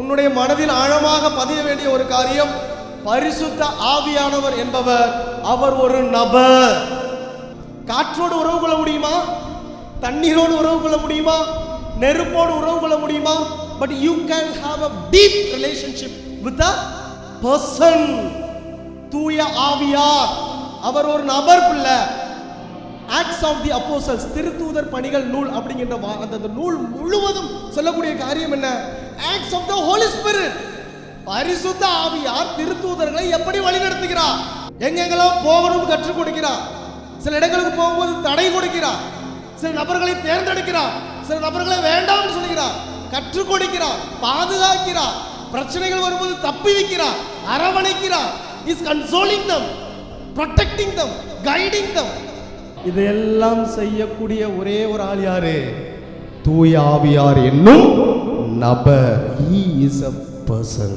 உன்னுடைய மனதில் ஆழமாக பதிய வேண்டிய ஒரு காரியம் பரிசுத்த ஆவியானவர் என்பவர் அவர் ஒரு நபர். காற்றோடு உறவு கொள்ள முடியுமா? தண்ணீரோடு உறவு கொள்ள முடியுமா? நெருப்போடு உறவு கொள்ள முடியுமா? But you can have a deep relationship with a person தூய ஆவியார். அவர் ஒரு நபர் பிள்ளை. ஆக்ட்ஸ் ஆஃப் தி அப்போசல்ஸ் திருத்தூதர் பணிகள் நூல் அப்படிங்கிற அந்த அந்த நூல் முழுவதும் சொல்லக்கூடிய காரியம் என்ன? Acts of the Holy Spirit பரிசுத்த ஆவியார் திருத்தூதர்களை எப்படி வழிநடத்துகிறார்? எங்கெங்கெல்லாம் போகணும் கற்றுக் கொடுக்கிறார். சில இடங்களுக்கு போகும்போது தடை கொடுக்கிறார். சில நபர்களை தேர்ந்தெடுக்கிறார். சில நபர்களை வேண்டாம்னு சொல்கிறார். கற்றுக் கொடுக்கிறார். பாதுகாக்கிறார். பிரச்சனைகள் வரும்போது தப்பி வைக்கிறார். அரவணைக்கிறார். Is consoling them protecting them guiding them இதையெல்லாம் செய்யக்கூடிய ஒரே ஒரு ஆள் யாரு? தூய ஆவியார் என்னும் நபர். ஹீ இஸ் அ பர்சன்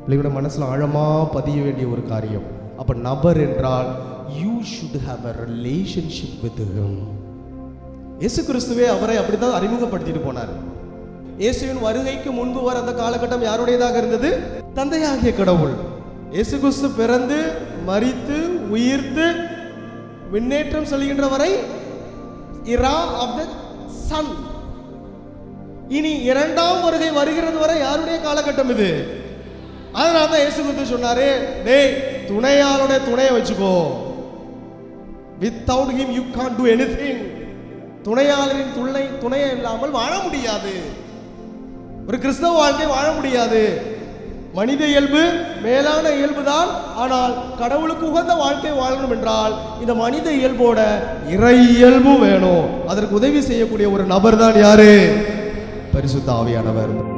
பிள்ளைகளோட மனசுல ஆழமாக பதிய வேண்டிய ஒரு காரியம். அப்போ நபர் என்றால் you should have a relationship with him Yesu கிறிஸ்துவே அவரை அப்படித்தான் அறிமுகப்படுத்திட்டு போனார். இயேசுவின் வருகைக்கு முன்பு வர அந்த காலகட்டம் யாருடையதாக இருந்தது? தந்தையாகிய கடவுள். இயேசு கிறிஸ்து பிறந்து மறித்து உயிர்த்து விண்ணேற்றம் சொல்கின்ற வரை இரா ஆஃப் த சன் இனி இரண்டாம் வருகை வருகிறது வரை யாருடைய காலகட்டம் இது? அதனால தான் இயேசு கிறிஸ்து சொன்னாரு டேய் துணையாளுடைய துணையை வச்சுக்கோ. Without him you can do anything துணையாளரின் துணை துணையை இல்லாமல் வாழ முடியாது. ஒரு கிறிஸ்தவ வாழ்க்கை வாழ முடியாது. மனித இயல்பு மேலான இயல்புதான். ஆனால் கடவுளுக்கு உகந்த வாழ்க்கை வாழணும் என்றால் இந்த மனித இயல்போட இறை இயல்பும் வேணும். அதற்கு உதவி செய்யக்கூடிய ஒரு நபர் தான் யாரு? பரிசுத்த ஆவியானவர்.